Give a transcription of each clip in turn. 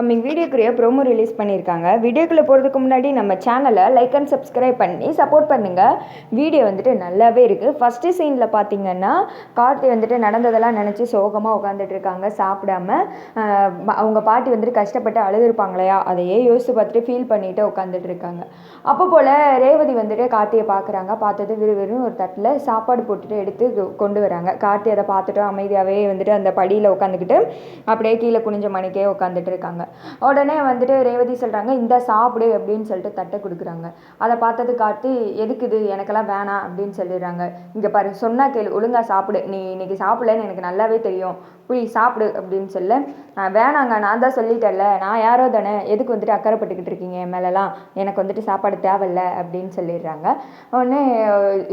Coming வீடியோக்குரிய promo release பண்ணியிருக்காங்க. வீடியோக்குள்ளே போகிறதுக்கு முன்னாடி நம்ம சேனலை லைக் அண்ட் சப்ஸ்கிரைப் பண்ணி சப்போர்ட் பண்ணுங்கள் வீடியோ வந்துட்டு நல்லாவே இருக்குது ஃபஸ்ட்டு சீனில் பார்த்தீங்கன்னா கார்த்தி வந்துட்டு நடந்ததெல்லாம் நினச்சி சோகமாக உட்காந்துட்டு இருக்காங்க. சாப்பிடாம அவங்க பாட்டி வந்துட்டு கஷ்டப்பட்டு அழுதுருப்பாங்களையா? இல்லையா அதையே யோசித்து பார்த்துட்டு ஃபீல் பண்ணிட்டு உட்காந்துட்டு இருக்காங்க. அப்போ போல் ரேவதி வந்துட்டு கார்த்தியை பார்க்குறாங்க பார்த்தது விறுவிறுன்னு ஒரு தட்டில் சாப்பாடு போட்டுட்டு எடுத்து கொண்டு வராங்க. கார்த்தி அதை பார்த்துட்டு அமைதியாகவே வந்துட்டு அந்த படியில் உட்காந்துக்கிட்டு அப்படியே கீழே குனிஞ்ச மணிக்கே உட்காந்துட்டு இருக்காங்க. உடனே வந்துட்டு ரேவதி சொல்கிறாங்க இந்த சாப்பிடு அப்படின்னு சொல்லிட்டு தட்டை கொடுக்குறாங்க. அதை பார்த்தது காட்டி எதுக்கு இது? எனக்கெல்லாம் வேணாம் அப்படின்னு சொல்லிடுறாங்க. இங்கே பாரு சொன்னால் கேளு ஒழுங்கா சாப்பிடு. நீ இன்னைக்கு சாப்பிடலன்னு எனக்கு நல்லாவே தெரியும். புளி சாப்பிடு அப்படின்னு சொல்ல வேணாங்க நான் தான் சொல்லிட்டேன்ல. நான் யாரோ தானே. எதுக்கு வந்துட்டு அக்கறைப்பட்டுக்கிட்டு இருக்கீங்க என் மேலெல்லாம் எனக்கு வந்துட்டு சாப்பாடு தேவையில்ல அப்படின்னு சொல்லிடுறாங்க. உடனே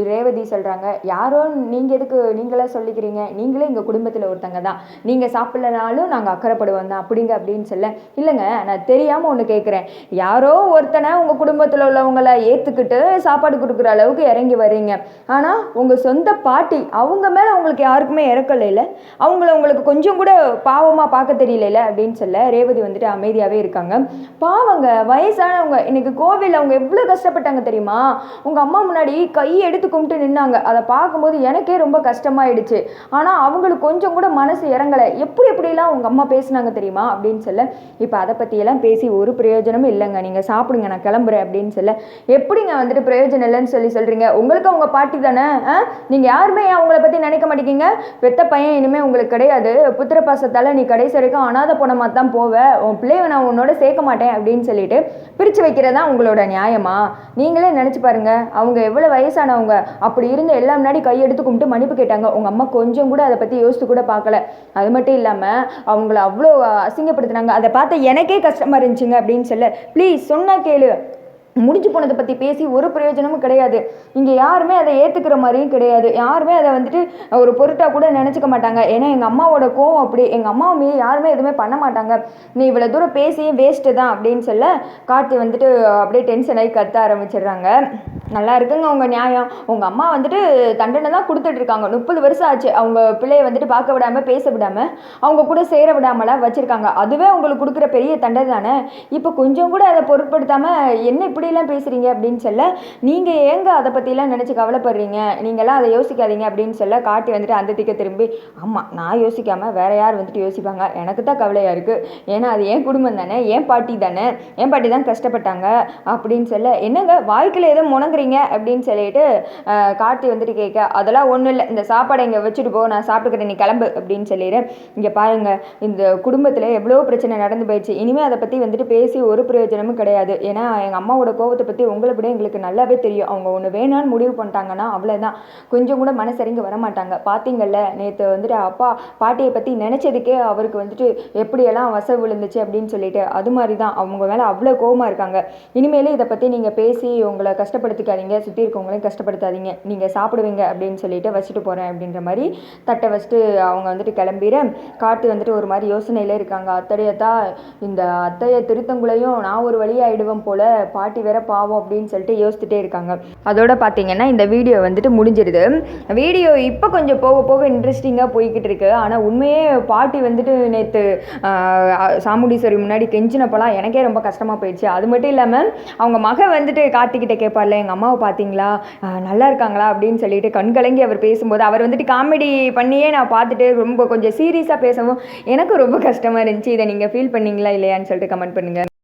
ரேவதி சொல்கிறாங்க யாரோ நீங்கள் எதுக்கு நீங்களே சொல்லிக்கிறீங்க? நீங்களே எங்கள் குடும்பத்தில் ஒருத்தங்க தான். நீங்கள் சாப்பிட்லனாலும் நாங்கள் அக்கறைப்படுவோம் தான். அப்படிங்க அப்படின்னு சொல்ல இல்லைங்க நான் தெரியாமல் ஒன்று கேட்குறேன் யாரோ ஒருத்தனை உங்கள் குடும்பத்தில் உள்ளவங்கள ஏற்றுக்கிட்டு சாப்பாடு கொடுக்குற அளவுக்கு இறங்கி வர்றீங்க. ஆனால் உங்கள் சொந்த பாட்டி அவங்க மேலே உங்களுக்கு யாருக்குமே இறக்கலையில அவங்கள உங்களுக்கு கொஞ்சம் கூட பாவமாக பார்க்க தெரியல அப்படின்னு சொல்ல ரேவதி வந்துட்டு அமைதியாகவே இருக்காங்க. பாவங்க வயசானவங்க இன்னைக்கு கோவிலில் அவங்க எவ்வளோ கஷ்டப்பட்டாங்க தெரியுமா? உங்கள் அம்மா முன்னாடி கை எடுத்து கும்பிட்டு நின்னாங்க. அதை பார்க்கும்போது எனக்கே ரொம்ப கஷ்டமாயிடுச்சு. ஆனால் அவங்களுக்கு கொஞ்சம் கூட மனசு இறங்கலை. எப்படி எப்படிலாம் உங்கள் அம்மா பேசுனாங்க தெரியுமா அப்படின்னு சொல்ல இப்போ அதை பற்றியெல்லாம் பேசி ஒரு பிரயோஜனமும் இல்லைங்க. நீங்கள் சாப்பிடுங்க நான் கிளம்புறேன் அப்படின்னு சொல்ல. எப்படிங்க வந்துட்டு பிரயோஜனம் இல்லைன்னு சொல்லி சொல்கிறீங்க உங்களுக்கு அவங்க பாட்டி தானே? நீங்கள் யாருமே அவங்கள பற்றி நினைக்க மாட்டேங்கிங்க? பெத்த பையன் இனிமேல் உங்களுக்கு கிடையாது. புத்திர பாசத்தால் நீ கடைசி வரைக்கும் அனாதை போனமாக தான் போவேன் உன் பிள்ளைய நான் உன்னோட சேர்க்க மாட்டேன் அப்படின்னு சொல்லிட்டு பிரித்து வைக்கிறதா உங்களோட நியாயமா? நீங்களே நினச்சி பாருங்க. அவங்க எவ்வளோ வயசானவங்க. அப்படி இருந்து எல்லாம் முன்னாடி கையெடுத்து கும்பிட்டு மன்னிப்பு கேட்டாங்க. உங்கள் அம்மா கொஞ்சம் கூட அதை பற்றி யோசித்து கூட பார்க்கல. அது மட்டும் இல்லாமல் அவங்கள அவ்வளோ அசிங்கப்படுத்துனாங்க. அதை பார்த்து எனக்கே கஷ்டமாக இருந்துச்சுங்க அப்படின்னு சொல்ல ப்ளீஸ் சொன்னா கேளு. முடிஞ்சு போனதை பற்றி பேசி ஒரு பிரயோஜனமும் கிடையாது. இங்கே யாருமே அதை ஏற்றுக்கிற மாதிரியும் கிடையாது. யாருமே அதை வந்துட்டு ஒரு பொருட்டாக கூட நினச்சிக்க மாட்டாங்க. ஏன்னா எங்கள் அம்மாவோட கோவம் அப்படி. எங்கள் அம்மாவுமே யாருமே எதுவுமே பண்ண மாட்டாங்க. நீ இவ்வளோ தூரம் பேசியும் வேஸ்ட்டு தான் அப்படின்னு சொல்ல கார்த்தி வந்துட்டு அப்படியே டென்ஷன் ஆகி கத்த ஆரம்பிச்சிடுறாங்க. நல்லா இருக்குங்க உங்கள் நியாயம். உங்கள் அம்மா வந்துட்டு தண்டனை தான் கொடுத்துட்ருக்காங்க முப்பது வருஷம் ஆச்சு. அவங்க பிள்ளையை வந்துட்டு பார்க்க விடாமல் பேச விடாமல் அவங்க கூட சேர விடாமலாம் வச்சுருக்காங்க. அதுவே அவங்களுக்கு கொடுக்குற பெரிய தண்டனை தானே. இப்போ கொஞ்சம் கூட அதை பொருட்படுத்தாமல் என்ன இப்படி இப்படிலாம் பேசுகிறீங்க அப்படின்னு சொல்ல நீங்கள் ஏங்க அதை பற்றிலாம் நினச்சி கவலைப்படுறீங்க? நீங்களாம் அதை யோசிக்காதீங்க அப்படின்னு சொல்ல காட்டி வந்துட்டு அந்த திக்க திரும்பி ஆமாம் நான் யோசிக்காமல் வேற யார் வந்துட்டு யோசிப்பாங்க? எனக்கு தான் கவலையாக இருக்குது ஏன்னா அது என் குடும்பம் தானே என் பாட்டி தானே என் பாட்டி தான் கஷ்டப்பட்டாங்க. அப்படின்னு சொல்ல என்னங்க வாழ்க்கையில் ஏதோ முணங்குறீங்க? அப்படின்னு சொல்லிட்டு காட்டி வந்துட்டு கேட்க அதெல்லாம் ஒன்றும் இல்லை. இந்த சாப்பாடை இங்கே வச்சுட்டு போ நான் சாப்பிட்டுக்கிறேன். நீ கிளம்பு. அப்படின்னு சொல்லிடுறேன் இங்கே பாருங்க இந்த குடும்பத்தில் எவ்வளோ பிரச்சனை நடந்து போயிடுச்சு. இனிமேல் அதை பற்றி வந்துட்டு பேசி ஒரு பிரயோஜனமும் கிடையாது. ஏன்னா எங்கள் அம்மாவோட கோவத்தை பற்றி உங்களை விட எங்களுக்கு நல்லாவே தெரியும். அவங்க ஒன்று வேணான்னு முடிவு பண்ணிட்டாங்கன்னா அவ்வளோதான் கொஞ்சம் கூட மனசரிங்க வர மாட்டாங்க பார்த்தீங்கல்ல நேற்று வந்துட்டு அப்பா பாட்டியை பற்றி நினச்சதுக்கே அவருக்கு வந்துட்டு எப்படியெல்லாம் வசவு விழுந்துச்சு அப்படின்னு சொல்லிட்டு அது மாதிரி தான் அவங்க மேலே அவ்வளோ கோவமாக இருக்காங்க. இனிமேலே இதை பற்றி நீங்கள் பேசி உங்களை கஷ்டப்படுத்திக்காதீங்க. சுற்றி இருக்கவங்களையும் கஷ்டப்படுத்தாதீங்க. நீங்கள் சாப்பிடுவீங்க அப்படின்னு சொல்லிட்டு வச்சுட்டு போகிறேன் அப்படின்ற மாதிரி தட்டை வச்சுட்டு அவங்க வந்துட்டு கிளம்பிட காற்று வந்துட்டு ஒரு மாதிரி யோசனையிலே இருக்காங்க. அத்தடையத்தான் இந்த அத்தையை திருத்தங்குளையும் நான் ஒரு வழியாயிடுவேன் போல் பாட்டி வேற பாவம் அப்படின்னு சொல்லிட்டு யோசிச்சுட்டே இருக்காங்க. அதோட பார்த்தீங்கன்னா இந்த வீடியோ வந்துட்டு முடிஞ்சிருது. வீடியோ இப்போ கொஞ்சம் போக போக இன்ட்ரெஸ்டிங்காக போய்கிட்டு இருக்கு. ஆனால் உண்மையே பாட்டி வந்துட்டு நேற்று சாமுண்டீஸ்வரி முன்னாடி கெஞ்சினப்பெல்லாம் எனக்கே ரொம்ப கஷ்டமாக போயிடுச்சு. அது மட்டும் இல்லாமல் அவங்க மக வந்துட்டு கார்த்திகிட்ட கேட்பார்ல எங்கள் அம்மாவை பார்த்தீங்களா நல்லா இருக்காங்களா? அப்படின்னு சொல்லிட்டு கண்கலங்கி அவர் பேசும்போது அவர் வந்துட்டு காமெடி பண்ணியே நான் பார்த்துட்டு ரொம்ப கொஞ்சம் சீரியஸாக பேசவும் எனக்கு ரொம்ப கஷ்டமாக இருந்துச்சு. இதை நீங்கள் ஃபீல் பண்ணீங்களா இல்லையான்னு சொல்லிட்டு கமெண்ட் பண்ணுங்கள்